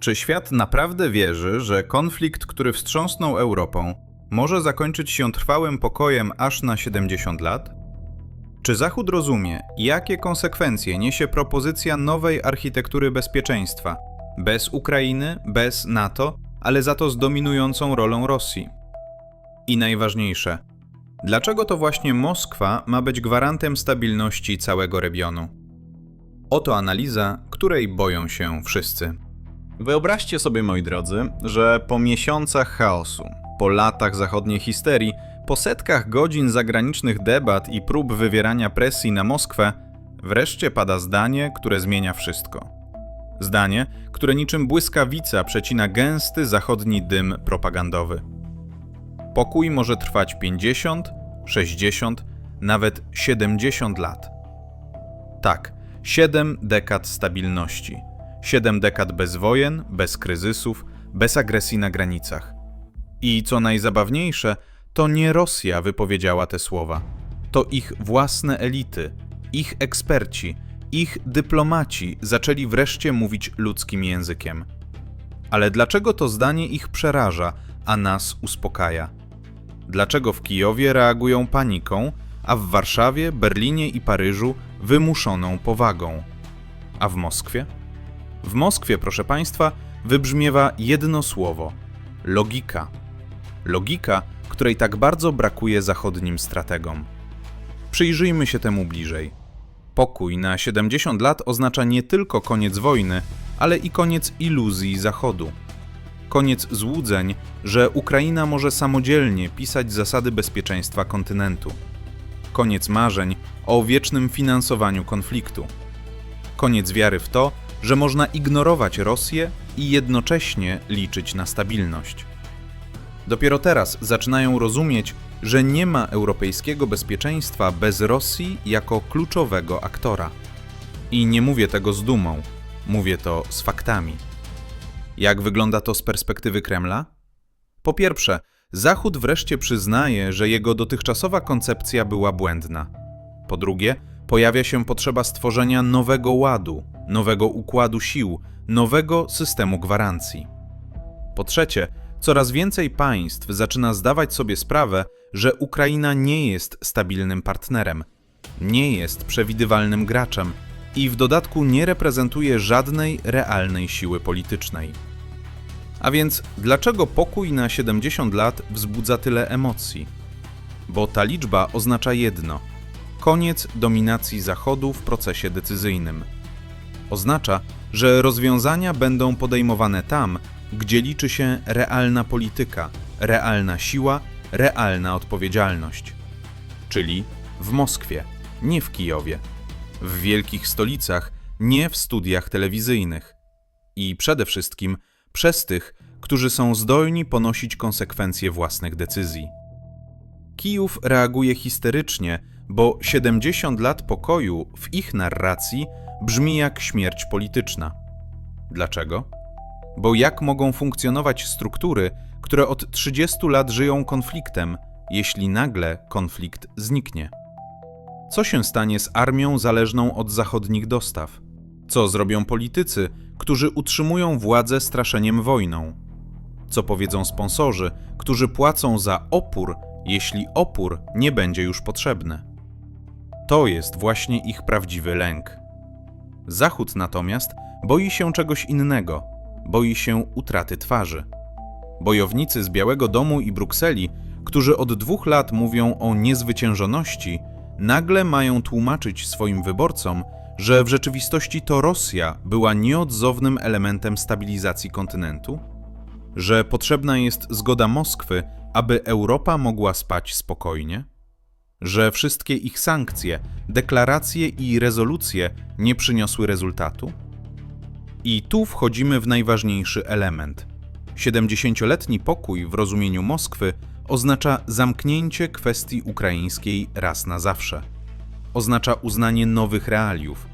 Czy świat naprawdę wierzy, że konflikt, który wstrząsnął Europą, może zakończyć się trwałym pokojem aż na 70 lat? Czy Zachód rozumie, jakie konsekwencje niesie propozycja nowej architektury bezpieczeństwa, bez Ukrainy, bez NATO, ale za to z dominującą rolą Rosji? I najważniejsze, dlaczego to właśnie Moskwa ma być gwarantem stabilności całego regionu? Oto analiza, której boją się wszyscy. Wyobraźcie sobie, moi drodzy, że po miesiącach chaosu, po latach zachodniej histerii, po setkach godzin zagranicznych debat i prób wywierania presji na Moskwę, wreszcie pada zdanie, które zmienia wszystko. Zdanie, które niczym błyskawica przecina gęsty zachodni dym propagandowy. Pokój może trwać 50, 60, nawet 70 lat. Tak, 7 dekad stabilności. 7 dekad bez wojen, bez kryzysów, bez agresji na granicach. I co najzabawniejsze, to nie Rosja wypowiedziała te słowa. To ich własne elity, ich eksperci, ich dyplomaci zaczęli wreszcie mówić ludzkim językiem. Ale dlaczego to zdanie ich przeraża, a nas uspokaja? Dlaczego w Kijowie reagują paniką, a w Warszawie, Berlinie i Paryżu wymuszoną powagą? A w Moskwie? W Moskwie, proszę Państwa, wybrzmiewa jedno słowo logika. Logika, której tak bardzo brakuje zachodnim strategom. Przyjrzyjmy się temu bliżej. Pokój na 70 lat oznacza nie tylko koniec wojny, ale i koniec iluzji Zachodu. Koniec złudzeń, że Ukraina może samodzielnie pisać zasady bezpieczeństwa kontynentu. Koniec marzeń o wiecznym finansowaniu konfliktu. Koniec wiary w to, że można ignorować Rosję i jednocześnie liczyć na stabilność. Dopiero teraz zaczynają rozumieć, że nie ma europejskiego bezpieczeństwa bez Rosji jako kluczowego aktora. I nie mówię tego z dumą, mówię to z faktami. Jak wygląda to z perspektywy Kremla? Po pierwsze, Zachód wreszcie przyznaje, że jego dotychczasowa koncepcja była błędna. Po drugie, pojawia się potrzeba stworzenia nowego ładu, nowego układu sił, nowego systemu gwarancji. Po trzecie, coraz więcej państw zaczyna zdawać sobie sprawę, że Ukraina nie jest stabilnym partnerem, nie jest przewidywalnym graczem i w dodatku nie reprezentuje żadnej realnej siły politycznej. A więc dlaczego pokój na 70 lat wzbudza tyle emocji? Bo ta liczba oznacza jedno: koniec dominacji Zachodu w procesie decyzyjnym. Oznacza, że rozwiązania będą podejmowane tam, gdzie liczy się realna polityka, realna siła, realna odpowiedzialność. Czyli w Moskwie, nie w Kijowie, w wielkich stolicach, nie w studiach telewizyjnych. I przede wszystkim przez tych, którzy są zdolni ponosić konsekwencje własnych decyzji. Kijów reaguje histerycznie, bo 70 lat pokoju w ich narracji brzmi jak śmierć polityczna. Dlaczego? Bo jak mogą funkcjonować struktury, które od 30 lat żyją konfliktem, jeśli nagle konflikt zniknie? Co się stanie z armią zależną od zachodnich dostaw? Co zrobią politycy, którzy utrzymują władzę straszeniem wojną? Co powiedzą sponsorzy, którzy płacą za opór, jeśli opór nie będzie już potrzebny? To jest właśnie ich prawdziwy lęk. Zachód natomiast boi się czegoś innego boi się utraty twarzy. Bojownicy z Białego Domu i Brukseli, którzy od dwóch lat mówią o niezwyciężoności, nagle mają tłumaczyć swoim wyborcom, że w rzeczywistości to Rosja była nieodzownym elementem stabilizacji kontynentu? Że potrzebna jest zgoda Moskwy, aby Europa mogła spać spokojnie? Że wszystkie ich sankcje, deklaracje i rezolucje nie przyniosły rezultatu? I tu wchodzimy w najważniejszy element. 70-letni pokój w rozumieniu Moskwy oznacza zamknięcie kwestii ukraińskiej raz na zawsze. Oznacza uznanie nowych realiów.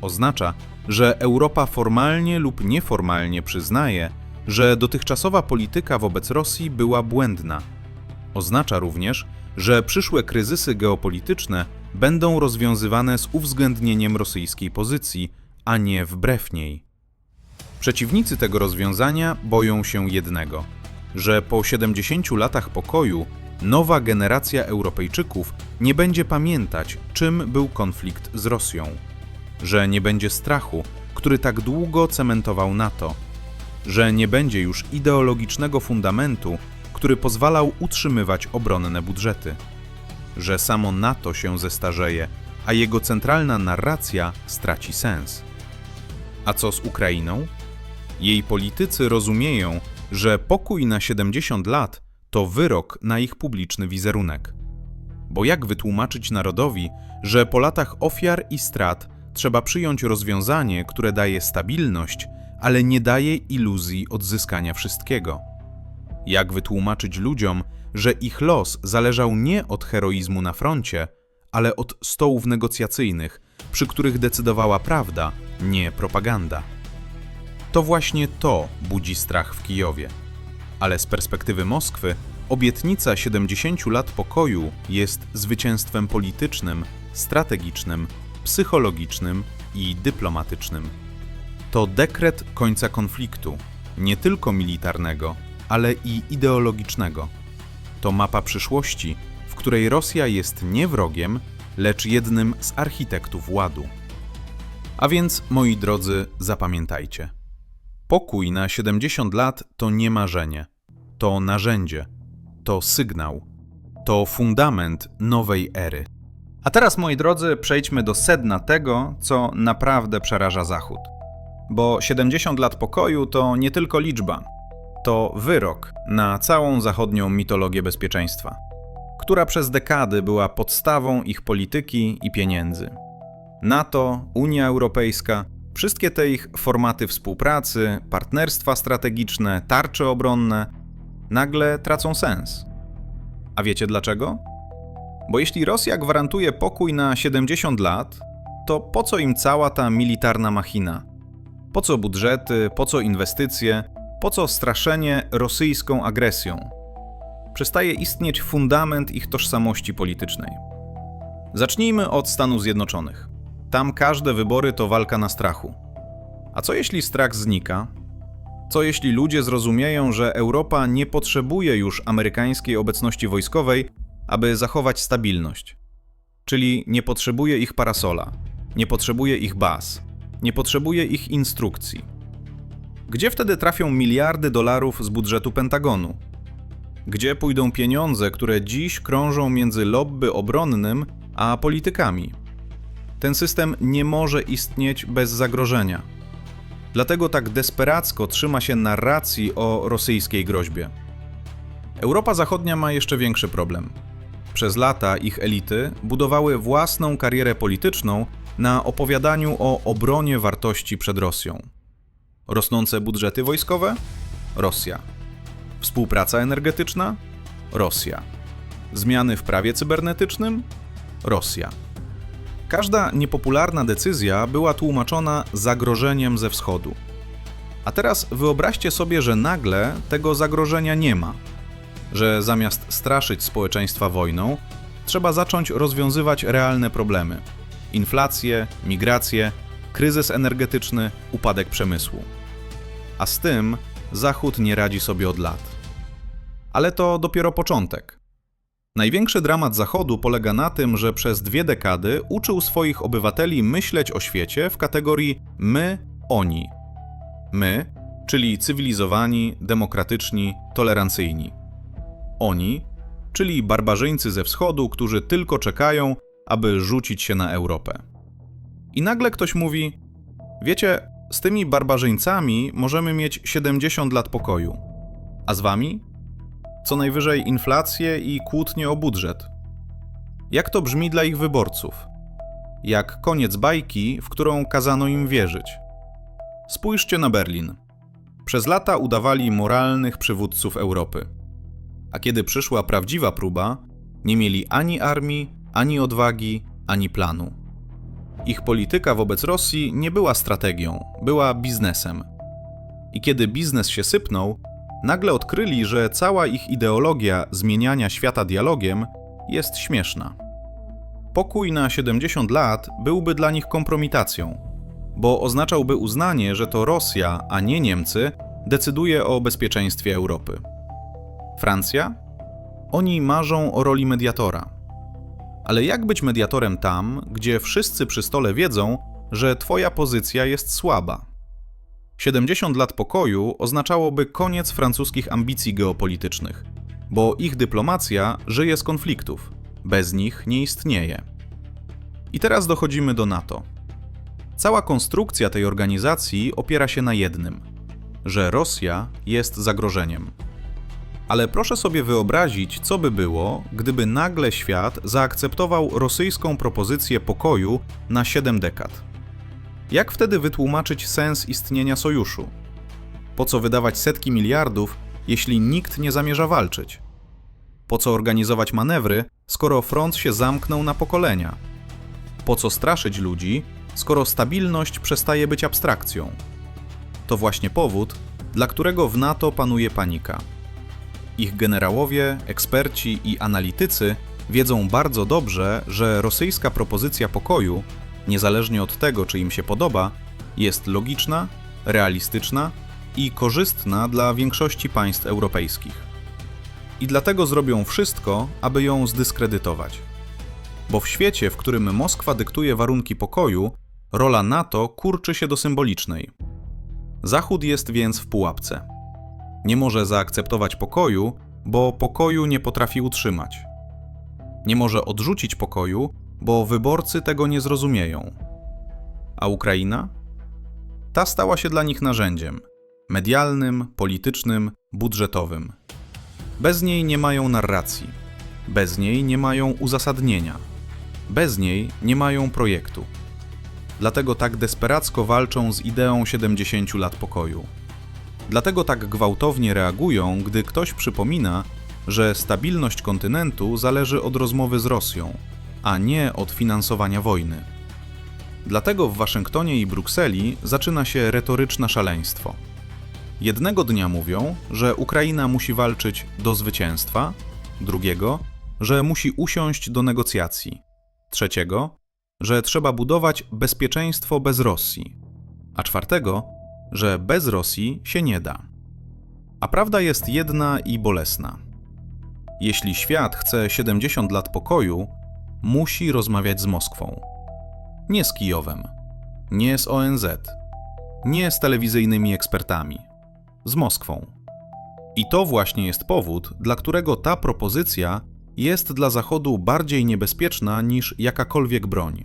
Oznacza, że Europa formalnie lub nieformalnie przyznaje, że dotychczasowa polityka wobec Rosji była błędna. Oznacza również, że przyszłe kryzysy geopolityczne będą rozwiązywane z uwzględnieniem rosyjskiej pozycji, a nie wbrew niej. Przeciwnicy tego rozwiązania boją się jednego: że po 70 latach pokoju nowa generacja Europejczyków nie będzie pamiętać, czym był konflikt z Rosją, że nie będzie strachu, który tak długo cementował NATO, że nie będzie już ideologicznego fundamentu, który pozwalał utrzymywać obronne budżety, że samo NATO się zestarzeje, a jego centralna narracja straci sens. A co z Ukrainą? Jej politycy rozumieją, że pokój na 70 lat to wyrok na ich publiczny wizerunek. Bo jak wytłumaczyć narodowi, że po latach ofiar i strat trzeba przyjąć rozwiązanie, które daje stabilność, ale nie daje iluzji odzyskania wszystkiego? Jak wytłumaczyć ludziom, że ich los zależał nie od heroizmu na froncie, ale od stołów negocjacyjnych, przy których decydowała prawda, nie propaganda? To właśnie to budzi strach w Kijowie. Ale z perspektywy Moskwy, obietnica 70 lat pokoju jest zwycięstwem politycznym, strategicznym, psychologicznym i dyplomatycznym. To dekret końca konfliktu, nie tylko militarnego, ale i ideologicznego. To mapa przyszłości, w której Rosja jest nie wrogiem, lecz jednym z architektów ładu. A więc, moi drodzy, zapamiętajcie. Pokój na 70 lat to nie marzenie, to narzędzie, to sygnał, to fundament nowej ery. A teraz, moi drodzy, przejdźmy do sedna tego, co naprawdę przeraża Zachód. Bo 70 lat pokoju to nie tylko liczba, to wyrok na całą zachodnią mitologię bezpieczeństwa, która przez dekady była podstawą ich polityki i pieniędzy. NATO, Unia Europejska, wszystkie te ich formaty współpracy, partnerstwa strategiczne, tarcze obronne nagle tracą sens. A wiecie dlaczego? Bo jeśli Rosja gwarantuje pokój na 70 lat, to po co im cała ta militarna machina? Po co budżety, po co inwestycje, po co straszenie rosyjską agresją? Przestaje istnieć fundament ich tożsamości politycznej. Zacznijmy od Stanów Zjednoczonych. Tam każde wybory to walka na strachu. A co jeśli strach znika? Co jeśli ludzie zrozumieją, że Europa nie potrzebuje już amerykańskiej obecności wojskowej, aby zachować stabilność? Czyli nie potrzebuje ich parasola, nie potrzebuje ich baz, nie potrzebuje ich instrukcji. Gdzie wtedy trafią miliardy dolarów z budżetu Pentagonu? Gdzie pójdą pieniądze, które dziś krążą między lobby obronnym a politykami? Ten system nie może istnieć bez zagrożenia. Dlatego tak desperacko trzyma się narracji o rosyjskiej groźbie. Europa Zachodnia ma jeszcze większy problem. Przez lata ich elity budowały własną karierę polityczną na opowiadaniu o obronie wartości przed Rosją. Rosnące budżety wojskowe? Rosja. Współpraca energetyczna? Rosja. Zmiany w prawie cybernetycznym? Rosja. Każda niepopularna decyzja była tłumaczona zagrożeniem ze wschodu. A teraz wyobraźcie sobie, że nagle tego zagrożenia nie ma. Że zamiast straszyć społeczeństwa wojną, trzeba zacząć rozwiązywać realne problemy: inflację, migrację, kryzys energetyczny, upadek przemysłu. A z tym Zachód nie radzi sobie od lat. Ale to dopiero początek. Największy dramat Zachodu polega na tym, że przez dwie dekady uczył swoich obywateli myśleć o świecie w kategorii my, oni. My, czyli cywilizowani, demokratyczni, tolerancyjni. Oni, czyli barbarzyńcy ze wschodu, którzy tylko czekają, aby rzucić się na Europę. I nagle ktoś mówi: Wiecie, z tymi barbarzyńcami możemy mieć 70 lat pokoju. A z wami? Co najwyżej inflację i kłótnie o budżet. Jak to brzmi dla ich wyborców? Jak koniec bajki, w którą kazano im wierzyć. Spójrzcie na Berlin. Przez lata udawali moralnych przywódców Europy. A kiedy przyszła prawdziwa próba, nie mieli ani armii, ani odwagi, ani planu. Ich polityka wobec Rosji nie była strategią, była biznesem. I kiedy biznes się sypnął, nagle odkryli, że cała ich ideologia zmieniania świata dialogiem jest śmieszna. Pokój na 70 lat byłby dla nich kompromitacją, bo oznaczałby uznanie, że to Rosja, a nie Niemcy, decyduje o bezpieczeństwie Europy. Francja? Oni marzą o roli mediatora. Ale jak być mediatorem tam, gdzie wszyscy przy stole wiedzą, że Twoja pozycja jest słaba? 70 lat pokoju oznaczałoby koniec francuskich ambicji geopolitycznych, bo ich dyplomacja żyje z konfliktów, bez nich nie istnieje. I teraz dochodzimy do NATO. Cała konstrukcja tej organizacji opiera się na jednym: że Rosja jest zagrożeniem. Ale proszę sobie wyobrazić, co by było, gdyby nagle świat zaakceptował rosyjską propozycję pokoju na 7 dekad. Jak wtedy wytłumaczyć sens istnienia sojuszu? Po co wydawać setki miliardów, jeśli nikt nie zamierza walczyć? Po co organizować manewry, skoro front się zamknął na pokolenia? Po co straszyć ludzi, skoro stabilność przestaje być abstrakcją? To właśnie powód, dla którego w NATO panuje panika. Ich generałowie, eksperci i analitycy wiedzą bardzo dobrze, że rosyjska propozycja pokoju, niezależnie od tego, czy im się podoba, jest logiczna, realistyczna i korzystna dla większości państw europejskich. I dlatego zrobią wszystko, aby ją zdyskredytować. Bo w świecie, w którym Moskwa dyktuje warunki pokoju, rola NATO kurczy się do symbolicznej. Zachód jest więc w pułapce. Nie może zaakceptować pokoju, bo pokoju nie potrafi utrzymać. Nie może odrzucić pokoju, bo wyborcy tego nie zrozumieją. A Ukraina? Ta stała się dla nich narzędziem medialnym, politycznym, budżetowym. Bez niej nie mają narracji, bez niej nie mają uzasadnienia, bez niej nie mają projektu. Dlatego tak desperacko walczą z ideą 70 lat pokoju. Dlatego tak gwałtownie reagują, gdy ktoś przypomina, że stabilność kontynentu zależy od rozmowy z Rosją, a nie od finansowania wojny. Dlatego w Waszyngtonie i Brukseli zaczyna się retoryczne szaleństwo. Jednego dnia mówią, że Ukraina musi walczyć do zwycięstwa, drugiego, że musi usiąść do negocjacji, trzeciego, że trzeba budować bezpieczeństwo bez Rosji, a czwartego, że bez Rosji się nie da. A prawda jest jedna i bolesna. Jeśli świat chce 70 lat pokoju, musi rozmawiać z Moskwą. Nie z Kijowem, nie z ONZ, nie z telewizyjnymi ekspertami, z Moskwą. I to właśnie jest powód, dla którego ta propozycja jest dla Zachodu bardziej niebezpieczna niż jakakolwiek broń.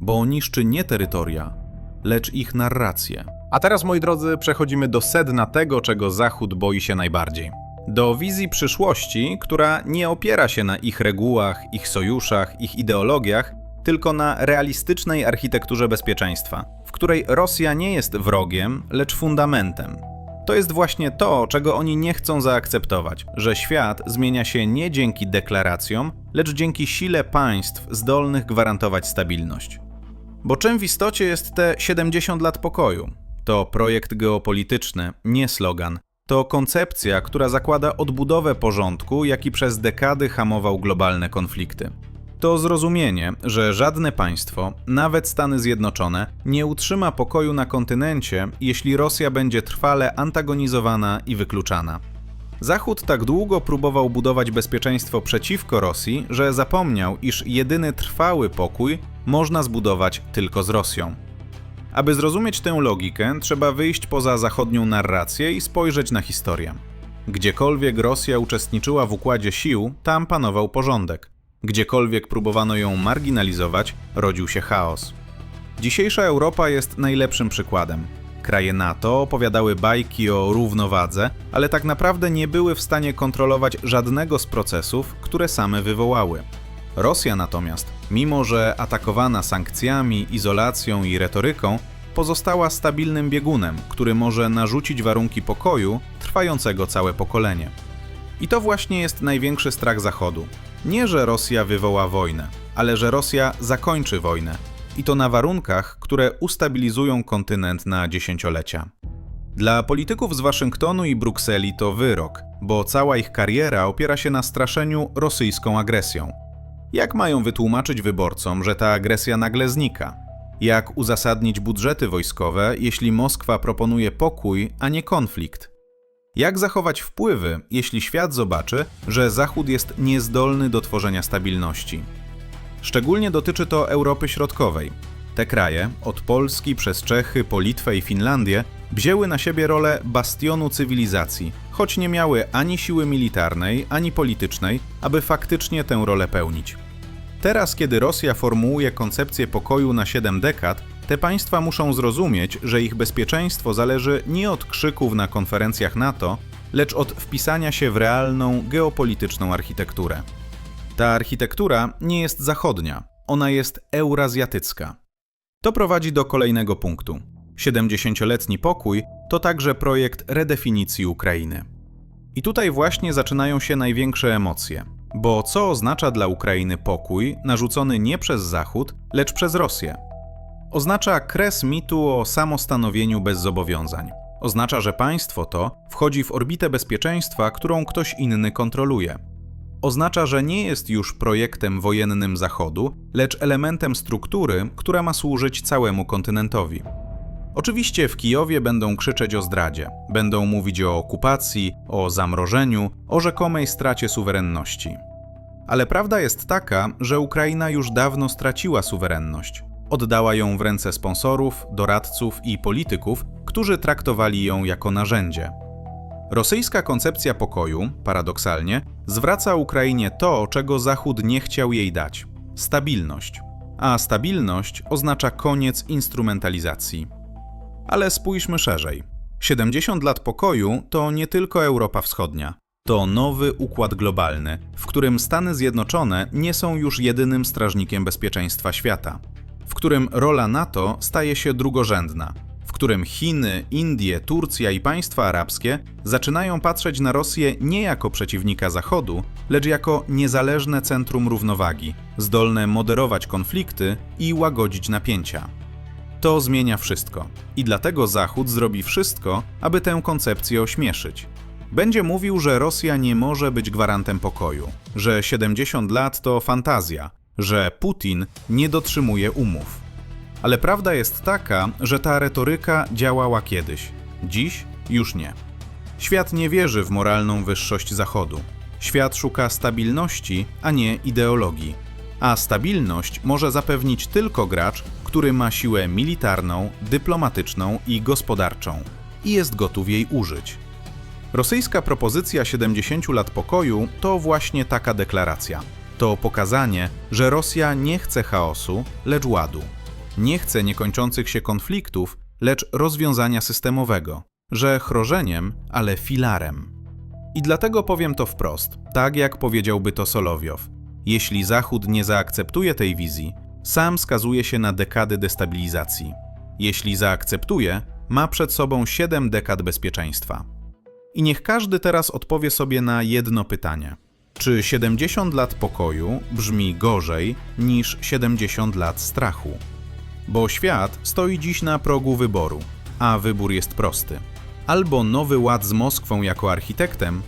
Bo niszczy nie terytoria, lecz ich narrację. A teraz, moi drodzy, przechodzimy do sedna tego, czego Zachód boi się najbardziej. Do wizji przyszłości, która nie opiera się na ich regułach, ich sojuszach, ich ideologiach, tylko na realistycznej architekturze bezpieczeństwa, w której Rosja nie jest wrogiem, lecz fundamentem. To jest właśnie to, czego oni nie chcą zaakceptować, że świat zmienia się nie dzięki deklaracjom, lecz dzięki sile państw zdolnych gwarantować stabilność. Bo czym w istocie jest te 70 lat pokoju? To projekt geopolityczny, nie slogan. To koncepcja, która zakłada odbudowę porządku, jaki przez dekady hamował globalne konflikty. To zrozumienie, że żadne państwo, nawet Stany Zjednoczone, nie utrzyma pokoju na kontynencie, jeśli Rosja będzie trwale antagonizowana i wykluczana. Zachód tak długo próbował budować bezpieczeństwo przeciwko Rosji, że zapomniał, iż jedyny trwały pokój można zbudować tylko z Rosją. Aby zrozumieć tę logikę, trzeba wyjść poza zachodnią narrację i spojrzeć na historię. Gdziekolwiek Rosja uczestniczyła w układzie sił, tam panował porządek. Gdziekolwiek próbowano ją marginalizować, rodził się chaos. Dzisiejsza Europa jest najlepszym przykładem. Kraje NATO opowiadały bajki o równowadze, ale tak naprawdę nie były w stanie kontrolować żadnego z procesów, które same wywołały. Rosja natomiast, mimo że atakowana sankcjami, izolacją i retoryką, pozostała stabilnym biegunem, który może narzucić warunki pokoju trwającego całe pokolenie. I to właśnie jest największy strach Zachodu. Nie, że Rosja wywoła wojnę, ale że Rosja zakończy wojnę. I to na warunkach, które ustabilizują kontynent na dziesięciolecia. Dla polityków z Waszyngtonu i Brukseli to wyrok, bo cała ich kariera opiera się na straszeniu rosyjską agresją. Jak mają wytłumaczyć wyborcom, że ta agresja nagle znika? Jak uzasadnić budżety wojskowe, jeśli Moskwa proponuje pokój, a nie konflikt? Jak zachować wpływy, jeśli świat zobaczy, że Zachód jest niezdolny do tworzenia stabilności? Szczególnie dotyczy to Europy Środkowej. Te kraje, od Polski przez Czechy po Litwę i Finlandię, wzięły na siebie rolę bastionu cywilizacji, choć nie miały ani siły militarnej, ani politycznej, aby faktycznie tę rolę pełnić. Teraz, kiedy Rosja formułuje koncepcję pokoju na 7 dekad, te państwa muszą zrozumieć, że ich bezpieczeństwo zależy nie od krzyków na konferencjach NATO, lecz od wpisania się w realną geopolityczną architekturę. Ta architektura nie jest zachodnia, ona jest eurazjatycka. To prowadzi do kolejnego punktu. 70-letni pokój to także projekt redefinicji Ukrainy. I tutaj właśnie zaczynają się największe emocje. Bo co oznacza dla Ukrainy pokój narzucony nie przez Zachód, lecz przez Rosję? Oznacza kres mitu o samostanowieniu bez zobowiązań. Oznacza, że państwo to wchodzi w orbitę bezpieczeństwa, którą ktoś inny kontroluje. Oznacza, że nie jest już projektem wojennym Zachodu, lecz elementem struktury, która ma służyć całemu kontynentowi. Oczywiście w Kijowie będą krzyczeć o zdradzie, będą mówić o okupacji, o zamrożeniu, o rzekomej stracie suwerenności. Ale prawda jest taka, że Ukraina już dawno straciła suwerenność. Oddała ją w ręce sponsorów, doradców i polityków, którzy traktowali ją jako narzędzie. Rosyjska koncepcja pokoju, paradoksalnie, zwraca Ukrainie to, czego Zachód nie chciał jej dać stabilność. A stabilność oznacza koniec instrumentalizacji. Ale spójrzmy szerzej. 70 lat pokoju to nie tylko Europa Wschodnia. To nowy układ globalny, w którym Stany Zjednoczone nie są już jedynym strażnikiem bezpieczeństwa świata, w którym rola NATO staje się drugorzędna, w którym Chiny, Indie, Turcja i państwa arabskie zaczynają patrzeć na Rosję nie jako przeciwnika Zachodu, lecz jako niezależne centrum równowagi, zdolne moderować konflikty i łagodzić napięcia. To zmienia wszystko. I dlatego Zachód zrobi wszystko, aby tę koncepcję ośmieszyć. Będzie mówił, że Rosja nie może być gwarantem pokoju, że 70 lat to fantazja, że Putin nie dotrzymuje umów. Ale prawda jest taka, że ta retoryka działała kiedyś. Dziś już nie. Świat nie wierzy w moralną wyższość Zachodu. Świat szuka stabilności, a nie ideologii. A stabilność może zapewnić tylko gracz, który ma siłę militarną, dyplomatyczną i gospodarczą i jest gotów jej użyć. Rosyjska propozycja 70 lat pokoju to właśnie taka deklaracja. To pokazanie, że Rosja nie chce chaosu, lecz ładu. Nie chce niekończących się konfliktów, lecz rozwiązania systemowego, że chrożeniem, ale filarem. I dlatego powiem to wprost, tak jak powiedziałby to Solowiow. Jeśli Zachód nie zaakceptuje tej wizji, sam skazuje się na dekady destabilizacji. Jeśli zaakceptuje, ma przed sobą 7 dekad bezpieczeństwa. I niech każdy teraz odpowie sobie na jedno pytanie. Czy 70 lat pokoju brzmi gorzej niż 70 lat strachu? Bo świat stoi dziś na progu wyboru, a wybór jest prosty. Albo nowy ład z Moskwą jako architektem,